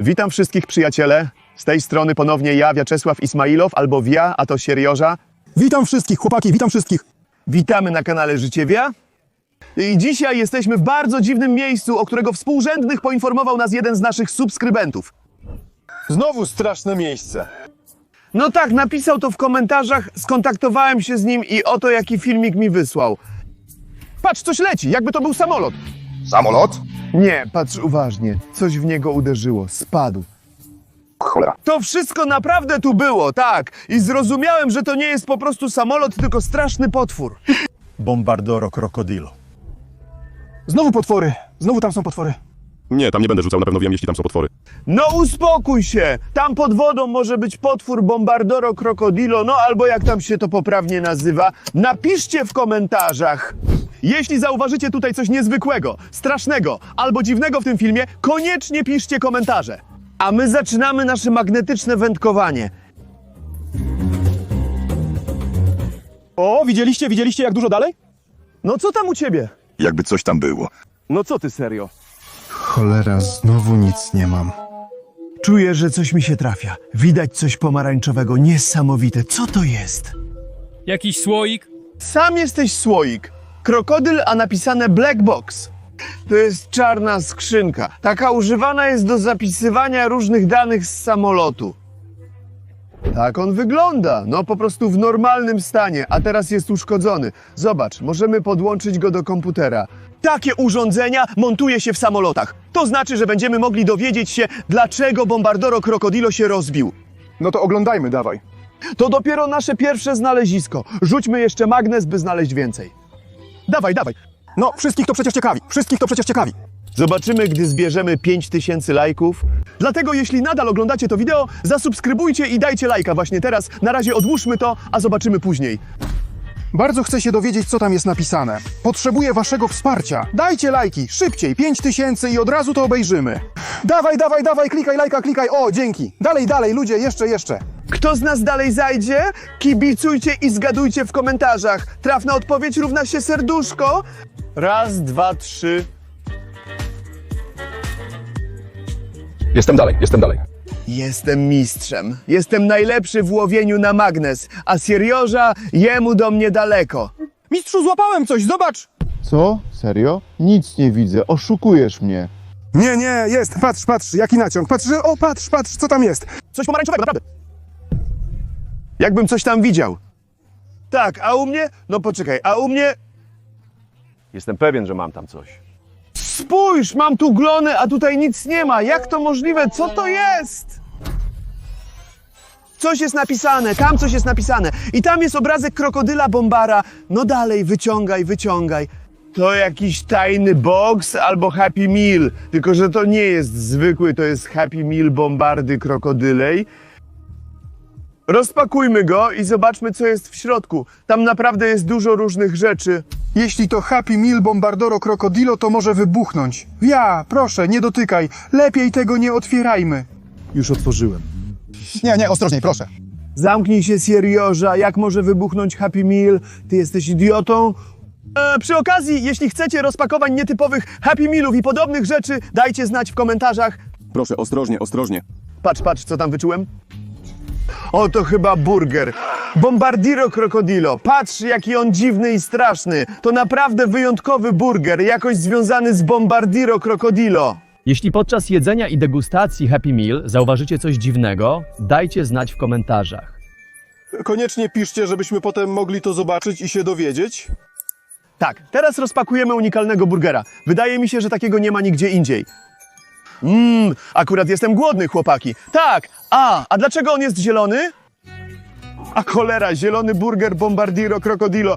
Witam wszystkich przyjaciele. Z tej strony ponownie ja, Wiaczesław Ismailow, albo Wia, a to Sierioża. Witam wszystkich, chłopaki, witam wszystkich. Witamy na kanale Życiewia. I dzisiaj jesteśmy w bardzo dziwnym miejscu, o którego współrzędnych poinformował nas jeden z naszych subskrybentów. Znowu straszne miejsce. No tak, napisał to w komentarzach, skontaktowałem się z nim i oto jaki filmik mi wysłał. Patrz, coś leci, jakby to był samolot. Samolot? Nie, patrz uważnie, coś w niego uderzyło, spadł. Cholera. To wszystko naprawdę tu było, tak. I zrozumiałem, że to nie jest po prostu samolot, tylko straszny potwór. Bombardoro krokodilo. Znowu potwory, znowu tam są potwory. Nie, tam nie będę rzucał, na pewno wiem, jeśli tam są potwory. No uspokój się! Tam pod wodą może być potwór Bombardoro Krokodilo, no albo jak tam się to poprawnie nazywa. Napiszcie w komentarzach! Jeśli zauważycie tutaj coś niezwykłego, strasznego albo dziwnego w tym filmie, koniecznie piszcie komentarze. A my zaczynamy nasze magnetyczne wędkowanie. O, widzieliście, widzieliście jak dużo dalej? No co tam u ciebie? Jakby coś tam było. No co ty serio? Cholera, znowu nic nie mam. Czuję, że coś mi się trafia. Widać coś pomarańczowego, niesamowite. Co to jest? Jakiś słoik? Sam jesteś słoik. Krokodyl, a napisane black box. To jest czarna skrzynka. Taka używana jest do zapisywania różnych danych z samolotu. Tak on wygląda. No po prostu w normalnym stanie, a teraz jest uszkodzony. Zobacz, możemy podłączyć go do komputera. Takie urządzenia montuje się w samolotach. To znaczy, że będziemy mogli dowiedzieć się, dlaczego Bombardoro Krokodilo się rozbił. No to oglądajmy, dawaj. To dopiero nasze pierwsze znalezisko. Rzućmy jeszcze magnes, by znaleźć więcej. Dawaj, dawaj. No, wszystkich to przecież ciekawi, wszystkich to przecież ciekawi. Zobaczymy, gdy zbierzemy 5000 lajków. Dlatego, jeśli nadal oglądacie to wideo, zasubskrybujcie i dajcie lajka właśnie teraz. Na razie odłóżmy to, a zobaczymy później. Bardzo chcę się dowiedzieć, co tam jest napisane. Potrzebuję waszego wsparcia. Dajcie lajki, szybciej, 5000 i od razu to obejrzymy. Dawaj, dawaj, dawaj, klikaj lajka, klikaj. O, dzięki. Dalej, dalej, ludzie, jeszcze, jeszcze. Kto z nas dalej zajdzie? Kibicujcie i zgadujcie w komentarzach. Trafna odpowiedź równa się serduszko. Raz, dwa, trzy. Jestem dalej, jestem dalej. Jestem mistrzem. Jestem najlepszy w łowieniu na magnes, a Siriorza jemu do mnie daleko. Mistrzu, złapałem coś, zobacz. Co? Serio? Nic nie widzę, oszukujesz mnie. Nie, nie, jest, patrz, patrz, jaki naciąg. Patrz, że- o, patrz, patrz, co tam jest. Coś pomarańczowego, naprawdę. Jakbym coś tam widział. Tak, a u mnie? No poczekaj, a u mnie... Jestem pewien, że mam tam coś. Spójrz, mam tu glony, a tutaj nic nie ma. Jak to możliwe? Co to jest? Coś jest napisane, tam coś jest napisane. I tam jest obrazek krokodyla bombara. No dalej, wyciągaj, wyciągaj. To jakiś tajny box albo Happy Meal. Tylko, że to nie jest zwykły, to jest Happy Meal bombardy krokodylej. Rozpakujmy go i zobaczmy, co jest w środku. Tam naprawdę jest dużo różnych rzeczy. Jeśli to Happy Meal Bombardoro Krokodilo, to może wybuchnąć. Ja, proszę, nie dotykaj. Lepiej tego nie otwierajmy. Już otworzyłem. Nie, nie, ostrożniej, proszę. Zamknij się, Sierioża. Jak może wybuchnąć Happy Meal? Ty jesteś idiotą? E, przy okazji, jeśli chcecie rozpakowań nietypowych Happy Mealów i podobnych rzeczy, dajcie znać w komentarzach. Proszę, ostrożnie, ostrożnie. Patrz, patrz, co tam wyczułem. O, to chyba burger. Bombardiro Krokodilo. Patrz, jaki on dziwny i straszny. To naprawdę wyjątkowy burger, jakoś związany z Bombardiro Krokodilo. Jeśli podczas jedzenia i degustacji Happy Meal zauważycie coś dziwnego, dajcie znać w komentarzach. Koniecznie piszcie, żebyśmy potem mogli to zobaczyć i się dowiedzieć. Tak, teraz rozpakujemy unikalnego burgera. Wydaje mi się, że takiego nie ma nigdzie indziej. Mmm, akurat jestem głodny, chłopaki. Tak, a, a dlaczego on jest zielony? A cholera, zielony burger Bombardiro Krokodilo.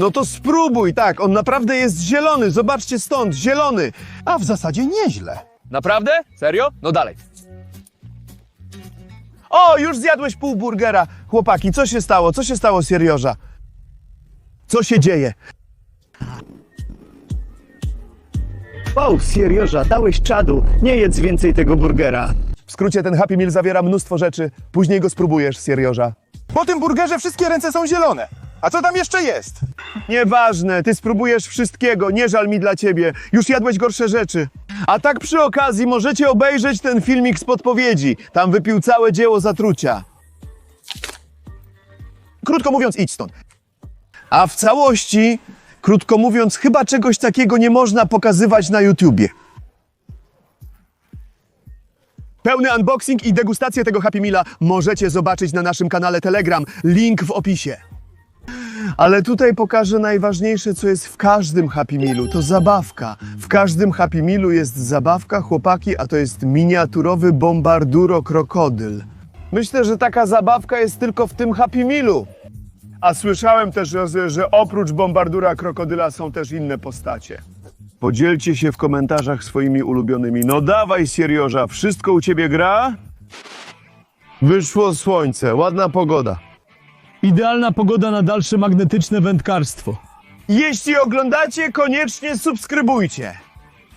No to spróbuj, tak, on naprawdę jest zielony, zobaczcie stąd, zielony. A w zasadzie nieźle. Naprawdę? Serio? No dalej. O, już zjadłeś pół burgera. Chłopaki, co się stało? Co się stało, Sierioża? Co się dzieje? O, Sierioża, dałeś czadu. Nie jedz więcej tego burgera. W skrócie, ten Happy Meal zawiera mnóstwo rzeczy. Później go spróbujesz, Sierioża. Po tym burgerze wszystkie ręce są zielone. A co tam jeszcze jest? Nieważne, ty spróbujesz wszystkiego, nie żal mi dla ciebie. Już jadłeś gorsze rzeczy. A tak przy okazji możecie obejrzeć ten filmik z podpowiedzi. Tam wypił całe dzieło zatrucia. Krótko mówiąc, idź stąd. A w całości, krótko mówiąc, chyba czegoś takiego nie można pokazywać na YouTubie. Pełny unboxing i degustację tego Happy Meala możecie zobaczyć na naszym kanale Telegram. Link w opisie. Ale tutaj pokażę najważniejsze, co jest w każdym Happy Mealu. To zabawka. W każdym Happy Mealu jest zabawka, chłopaki, a to jest miniaturowy bombarduro krokodyl. Myślę, że taka zabawka jest tylko w tym Happy Mealu. A słyszałem też, że, że oprócz bombardura krokodyla są też inne postacie. Podzielcie się w komentarzach swoimi ulubionymi. No dawaj, Sierioża, wszystko u ciebie gra? Wyszło słońce, ładna pogoda. Idealna pogoda na dalsze magnetyczne wędkarstwo. Jeśli oglądacie, koniecznie subskrybujcie.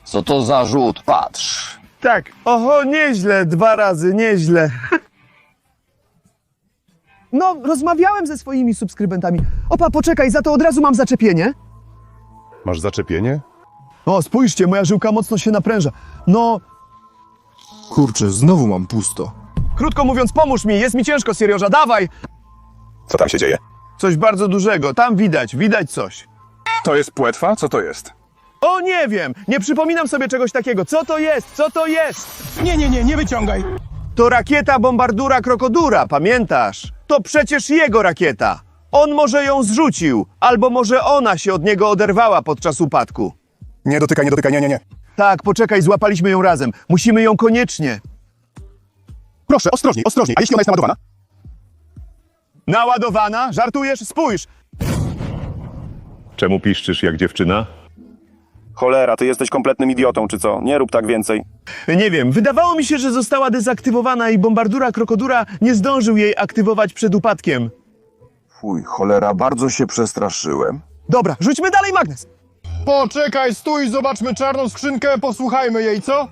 Co to za rzut? Patrz. Tak, oho, nieźle, dwa razy, nieźle. No, rozmawiałem ze swoimi subskrybentami. Opa, poczekaj, za to od razu mam zaczepienie. Masz zaczepienie? O, spójrzcie, moja żyłka mocno się napręża. No, Kurczę, znowu mam pusto. krótko mówiąc, pomóż mi, jest mi ciężko, Sierioża, dawaj! Co tam się dzieje? Coś bardzo dużego, tam widać, widać coś. To jest płetwa? Co to jest? O, nie wiem, nie przypominam sobie czegoś takiego. Co to jest? Co to jest? Nie, nie, nie, nie wyciągaj. To rakieta bombardura krokodura, pamiętasz? To przecież jego rakieta. On może ją zrzucił, albo może ona się od niego oderwała podczas upadku. Nie dotykaj, nie dotykaj, nie, nie, nie. Tak, poczekaj, złapaliśmy ją razem. Musimy ją koniecznie. Proszę, ostrożniej, ostrożniej. A jeśli ona jest naładowana? Naładowana? Żartujesz? Spójrz! Czemu piszczysz jak dziewczyna? Cholera, ty jesteś kompletnym idiotą, czy co? Nie rób tak więcej. Nie wiem, wydawało mi się, że została dezaktywowana i bombardura krokodura nie zdążył jej aktywować przed upadkiem. Fuj, cholera, bardzo się przestraszyłem. Dobra, rzućmy dalej magnes. Poczekaj, stój, zobaczmy czarną skrzynkę, posłuchajmy jej, co?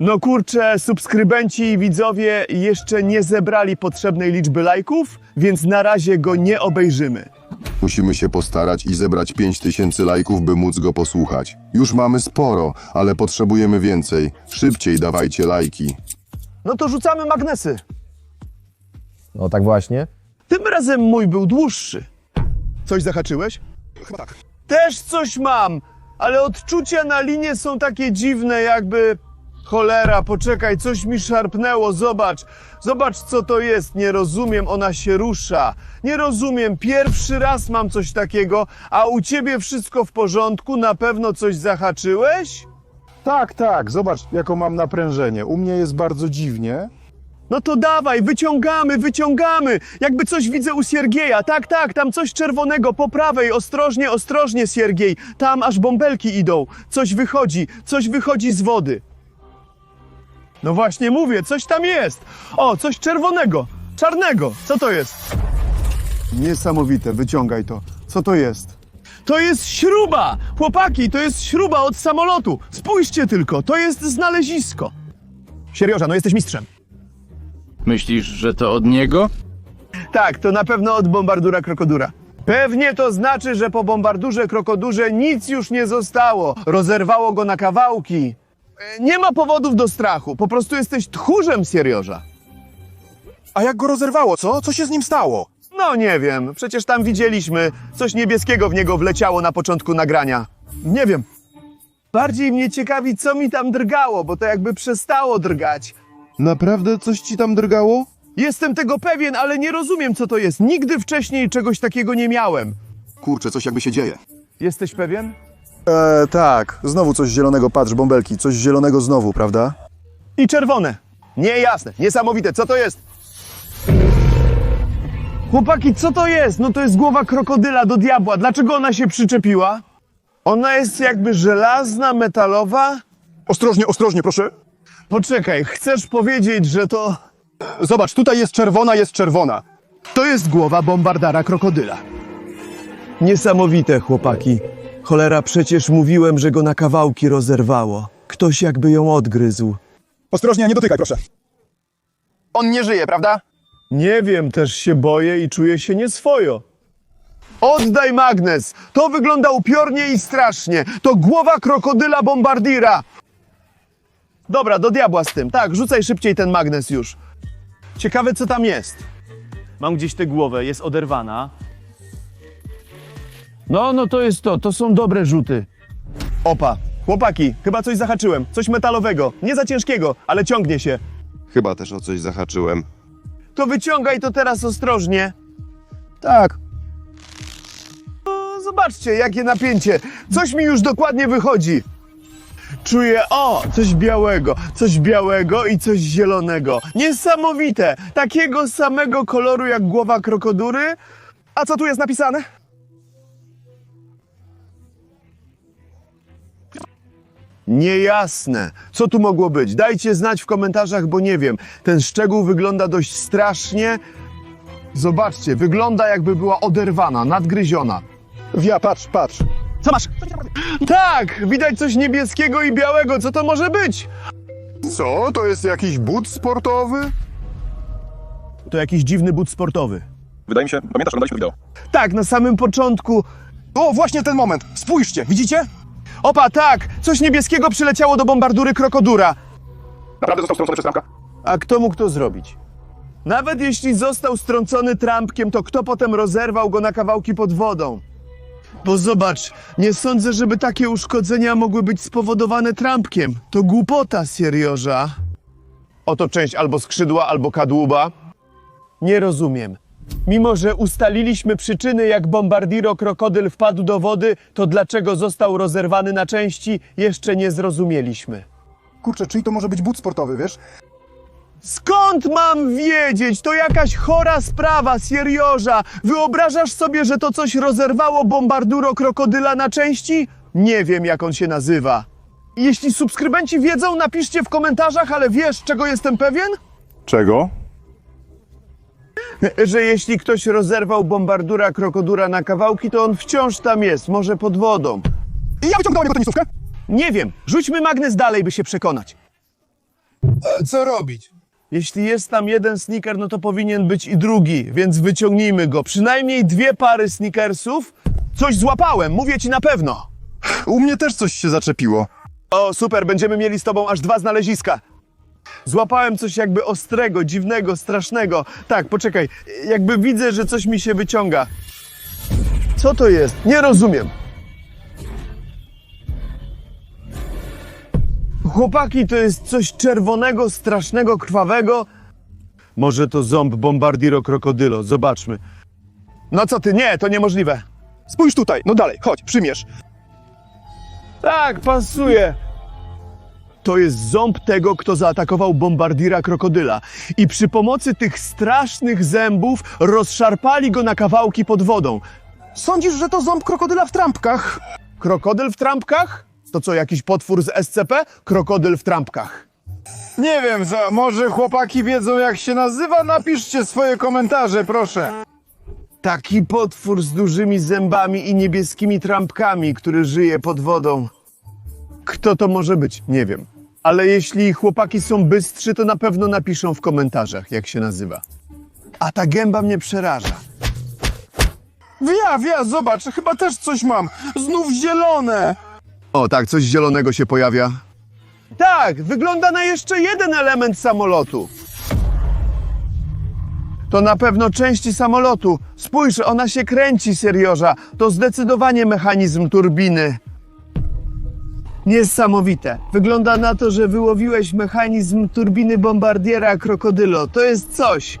No kurczę, subskrybenci i widzowie jeszcze nie zebrali potrzebnej liczby lajków, więc na razie go nie obejrzymy. Musimy się postarać i zebrać 5000 lajków, by móc go posłuchać. Już mamy sporo, ale potrzebujemy więcej. Szybciej dawajcie lajki. No to rzucamy magnesy. No tak właśnie. Tym razem mój był dłuższy. Coś zahaczyłeś? Chyba tak. Też coś mam, ale odczucia na linie są takie dziwne, jakby. Cholera, poczekaj, coś mi szarpnęło, zobacz. Zobacz, co to jest. Nie rozumiem, ona się rusza. Nie rozumiem, pierwszy raz mam coś takiego, a u ciebie wszystko w porządku, na pewno coś zahaczyłeś? Tak, tak, zobacz, jaką mam naprężenie. U mnie jest bardzo dziwnie. No to dawaj, wyciągamy, wyciągamy. Jakby coś widzę u Siergieja. Tak, tak, tam coś czerwonego po prawej. Ostrożnie, ostrożnie, Siergiej. Tam aż bąbelki idą. Coś wychodzi, coś wychodzi z wody. No właśnie mówię, coś tam jest. O, coś czerwonego, czarnego. Co to jest? Niesamowite, wyciągaj to. Co to jest? To jest śruba! Chłopaki, to jest śruba od samolotu. Spójrzcie tylko, to jest znalezisko. Sierioża, no jesteś mistrzem. Myślisz, że to od niego? Tak, to na pewno od bombardura krokodura. Pewnie to znaczy, że po bombardurze krokodurze nic już nie zostało. Rozerwało go na kawałki. E, Nie ma powodów do strachu. Po prostu jesteś tchórzem, Sierioża. A jak go rozerwało, co? Co się z nim stało? No nie wiem, przecież tam widzieliśmy. Coś niebieskiego w niego wleciało na początku nagrania. Nie wiem. Bardziej mnie ciekawi, co mi tam drgało, bo to jakby przestało drgać. Naprawdę coś ci tam drgało? Jestem tego pewien, ale nie rozumiem, co to jest. Nigdy wcześniej czegoś takiego nie miałem. Kurczę, coś jakby się dzieje. Jesteś pewien? E, tak, znowu coś zielonego, patrz, bąbelki, coś zielonego znowu, prawda? I czerwone. Niejasne, niesamowite, co to jest? Chłopaki, co to jest? No to jest głowa krokodyla do diabła. Dlaczego ona się przyczepiła? Ona jest jakby żelazna, metalowa? Ostrożnie, ostrożnie, proszę. Poczekaj, chcesz powiedzieć, że to... Zobacz, tutaj jest czerwona, jest czerwona. To jest głowa bombardara krokodyla. Niesamowite, chłopaki. Cholera, przecież mówiłem, że go na kawałki rozerwało. Ktoś jakby ją odgryzł. Ostrożnie, nie dotykaj, proszę. On nie żyje, prawda? Nie wiem, też się boję i czuję się nieswojo. Oddaj magnes! To wygląda upiornie i strasznie. To głowa krokodyla bombardira. Dobra, do diabła z tym. Tak, rzucaj szybciej ten magnes już. Ciekawe, co tam jest. Mam gdzieś tę głowę, jest oderwana. No, no to jest to. To są dobre rzuty. Opa. Chłopaki, chyba coś zahaczyłem. Coś metalowego. Nie za ciężkiego, ale ciągnie się. Chyba też o coś zahaczyłem. To wyciągaj to teraz ostrożnie. Tak. No, zobaczcie, jakie napięcie. Coś mi już dokładnie wychodzi. Czuję, o, coś białego, coś białego i coś zielonego. Niesamowite. Takiego samego koloru jak głowa krokodury. A co tu jest napisane? Niejasne. Co tu mogło być? Dajcie znać w komentarzach, bo nie wiem. Ten szczegół wygląda dość strasznie. Zobaczcie, wygląda jakby była oderwana, nadgryziona. Wia, patrz, patrz. Co masz? Tak, widać coś niebieskiego i białego. Co to może być? Co? To jest jakiś but sportowy? To jakiś dziwny but sportowy. Wydaje mi się, pamiętasz, oglądaliśmy wideo. Tak, na samym początku. O, właśnie ten moment. Spójrzcie, widzicie? Opa, tak! Coś niebieskiego przyleciało do bombardury krokodura. Naprawdę został strącony przez Trumka? A kto mógł to zrobić? Nawet jeśli został strącony trampkiem, to kto potem rozerwał go na kawałki pod wodą? Bo zobacz, nie sądzę, żeby takie uszkodzenia mogły być spowodowane trampkiem. To głupota, Seriorza. Oto część albo skrzydła, albo kadłuba. Nie rozumiem. Mimo, że ustaliliśmy przyczyny, jak Bombardiro krokodyl wpadł do wody, to dlaczego został rozerwany na części, jeszcze nie zrozumieliśmy. Kurczę, czyli to może być but sportowy, wiesz? Skąd mam wiedzieć? To jakaś chora sprawa, Seriorza. Wyobrażasz sobie, że to coś rozerwało bombarduro krokodyla na części? Nie wiem, jak on się nazywa. Jeśli subskrybenci wiedzą, napiszcie w komentarzach, ale wiesz, czego jestem pewien? Czego? Że jeśli ktoś rozerwał bombardura krokodura na kawałki, to on wciąż tam jest, może pod wodą. I ja wyciągnąłem jego tenisówkę. Nie wiem, rzućmy magnes dalej, by się przekonać. Co robić? Jeśli jest tam jeden sneaker, no to powinien być i drugi, więc wyciągnijmy go. Przynajmniej dwie pary sneakersów. Coś złapałem, mówię ci na pewno. U mnie też coś się zaczepiło. O, super, będziemy mieli z tobą aż dwa znaleziska. Złapałem coś jakby ostrego, dziwnego, strasznego. Tak, poczekaj, jakby widzę, że coś mi się wyciąga. Co to jest? Nie rozumiem. Chłopaki, to jest coś czerwonego, strasznego, krwawego. Może to ząb Bombardiro krokodylo, zobaczmy. No co ty, nie, to niemożliwe. Spójrz tutaj, no dalej, chodź, przymierz. Tak, pasuje. To jest ząb tego, kto zaatakował bombardira krokodyla. I przy pomocy tych strasznych zębów rozszarpali go na kawałki pod wodą. Sądzisz, że to ząb krokodyla w trampkach? Krokodyl w trampkach? To co, jakiś potwór z SCP? Krokodyl w trampkach. Nie wiem, co, może chłopaki wiedzą jak się nazywa? Napiszcie swoje komentarze, proszę. Taki potwór z dużymi zębami i niebieskimi trampkami, który żyje pod wodą. Kto to może być? Nie wiem. Ale jeśli chłopaki są bystrzy, to na pewno napiszą w komentarzach, jak się nazywa. A ta gęba mnie przeraża. Wia, wia, zobacz, chyba też coś mam. Znów zielone. O, tak, coś zielonego się pojawia. Tak, wygląda na jeszcze jeden element samolotu. To na pewno części samolotu. Spójrz, ona się kręci, Seriorza. To zdecydowanie mechanizm turbiny. Niesamowite. Wygląda na to, że wyłowiłeś mechanizm turbiny bombardiera krokodylo. To jest coś.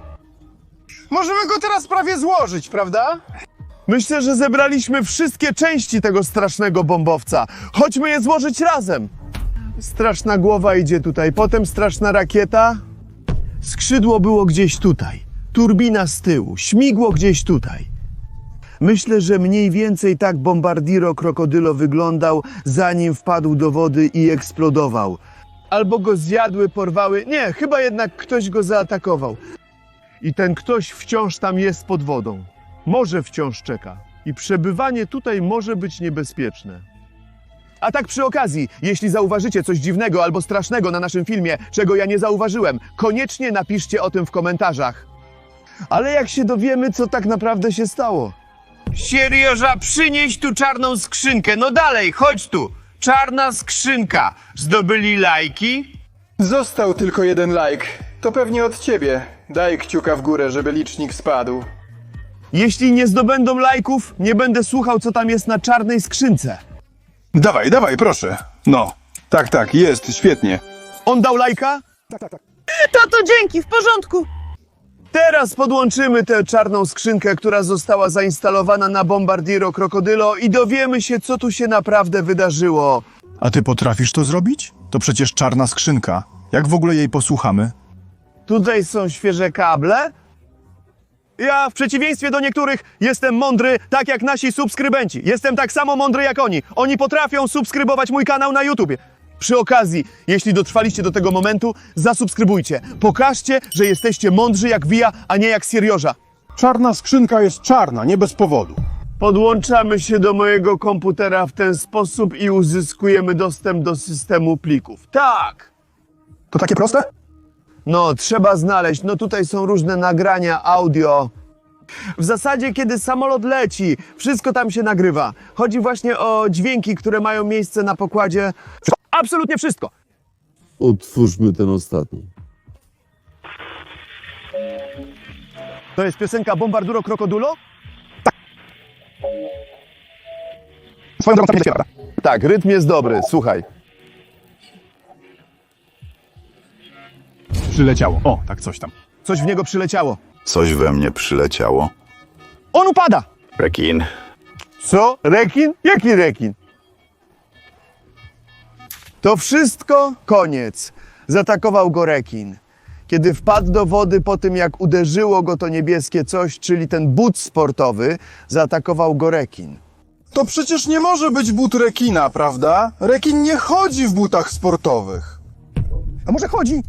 Możemy go teraz prawie złożyć, prawda? Myślę, że zebraliśmy wszystkie części tego strasznego bombowca. Chodźmy je złożyć razem. Straszna głowa idzie tutaj, potem straszna rakieta. Skrzydło było gdzieś tutaj, turbina z tyłu, śmigło gdzieś tutaj. Myślę, że mniej więcej tak Bombardiro Krokodylo wyglądał, zanim wpadł do wody i eksplodował. Albo go zjadły, porwały. Nie, chyba jednak ktoś go zaatakował. I ten ktoś wciąż tam jest pod wodą. Może wciąż czeka. I przebywanie tutaj może być niebezpieczne. A tak przy okazji, jeśli zauważycie coś dziwnego albo strasznego na naszym filmie, czego ja nie zauważyłem, koniecznie napiszcie o tym w komentarzach. Ale jak się dowiemy, co tak naprawdę się stało? Sierioża, przynieś tu czarną skrzynkę. No dalej, chodź tu. Czarna skrzynka. Zdobyli lajki? Został tylko jeden like. To pewnie od ciebie. Daj kciuka w górę, żeby licznik spadł. Jeśli nie zdobędą lajków, nie będę słuchał, co tam jest na czarnej skrzynce. Dawaj, dawaj, proszę. No. Tak, tak, jest, świetnie. On dał lajka? Tato, dzięki, w porządku. Teraz podłączymy tę czarną skrzynkę, która została zainstalowana na Bombardiero Krokodylo i dowiemy się, co tu się naprawdę wydarzyło. A ty potrafisz to zrobić? To przecież czarna skrzynka. Jak w ogóle jej posłuchamy? Tutaj są świeże kable. Ja, w przeciwieństwie do niektórych, jestem mądry, tak jak nasi subskrybenci. Jestem tak samo mądry jak oni. Oni potrafią subskrybować mój kanał na YouTubie. Przy okazji, jeśli dotrwaliście do tego momentu, zasubskrybujcie. Pokażcie, że jesteście mądrzy jak Wija, a nie jak Sirioża. Czarna skrzynka jest czarna, nie bez powodu. Podłączamy się do mojego komputera w ten sposób i uzyskujemy dostęp do systemu plików. Tak! To takie proste? No, trzeba znaleźć. No tutaj są różne nagrania, audio. W zasadzie, kiedy samolot leci, wszystko tam się nagrywa. Chodzi właśnie o dźwięki, które mają miejsce na pokładzie. Absolutnie wszystko. Otwórzmy ten ostatni. To jest piosenka Bombarduro Krokodulo? Swoją drogą nie prawda? Tak, rytm jest dobry. Słuchaj. Przyleciało. O, tak coś tam. Coś w niego przyleciało. Coś we mnie przyleciało. On upada! Rekin. Co? Rekin? Jaki rekin? To wszystko koniec. Zaatakował go rekin. Kiedy wpadł do wody po tym, jak uderzyło go to niebieskie coś, czyli ten but sportowy, zaatakował go rekin. To przecież nie może być but rekina, prawda? Rekin nie chodzi w butach sportowych. A może chodzi?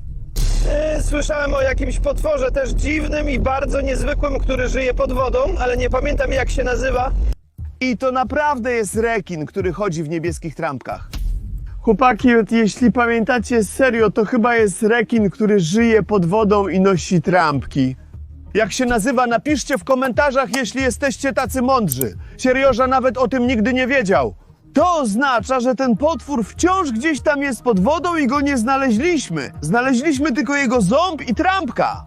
E, Słyszałem o jakimś potworze też dziwnym i bardzo niezwykłym, który żyje pod wodą, ale nie pamiętam jak się nazywa. I to naprawdę jest rekin, który chodzi w niebieskich trampkach. Chłopaki, jeśli pamiętacie serio, to chyba jest rekin, który żyje pod wodą i nosi trampki. Jak się nazywa, napiszcie w komentarzach, jeśli jesteście tacy mądrzy. Sierioża nawet o tym nigdy nie wiedział. To oznacza, że ten potwór wciąż gdzieś tam jest pod wodą i go nie znaleźliśmy. Znaleźliśmy tylko jego ząb i trampka.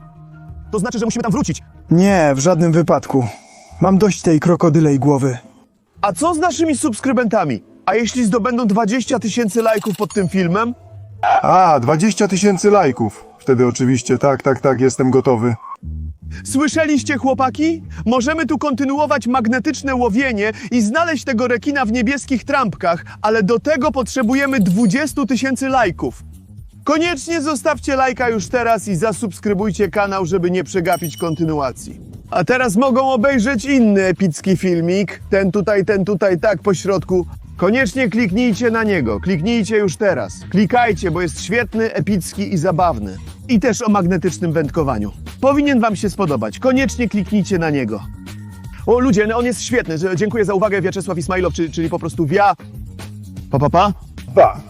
To znaczy, że musimy tam wrócić. Nie, w żadnym wypadku. Mam dość tej krokodylej głowy. A co z naszymi subskrybentami? A jeśli zdobędą 20 tysięcy lajków pod tym filmem? A, 20 tysięcy lajków. Wtedy oczywiście, tak, tak, tak, jestem gotowy. Słyszeliście, chłopaki? Możemy tu kontynuować magnetyczne łowienie i znaleźć tego rekina w niebieskich trampkach, ale do tego potrzebujemy 20 tysięcy lajków. Koniecznie zostawcie lajka już teraz i zasubskrybujcie kanał, żeby nie przegapić kontynuacji. A teraz mogą obejrzeć inny epicki filmik. Ten tutaj, ten tutaj, tak po środku. Koniecznie kliknijcie na niego. Kliknijcie już teraz. Klikajcie, bo jest świetny, epicki i zabawny. I też o magnetycznym wędkowaniu. Powinien wam się spodobać. Koniecznie kliknijcie na niego. O ludzie, no on jest świetny. Dziękuję za uwagę, Wiaczesław Ismailow, czyli, czyli po prostu Wia... Pa, pa, pa. Pa.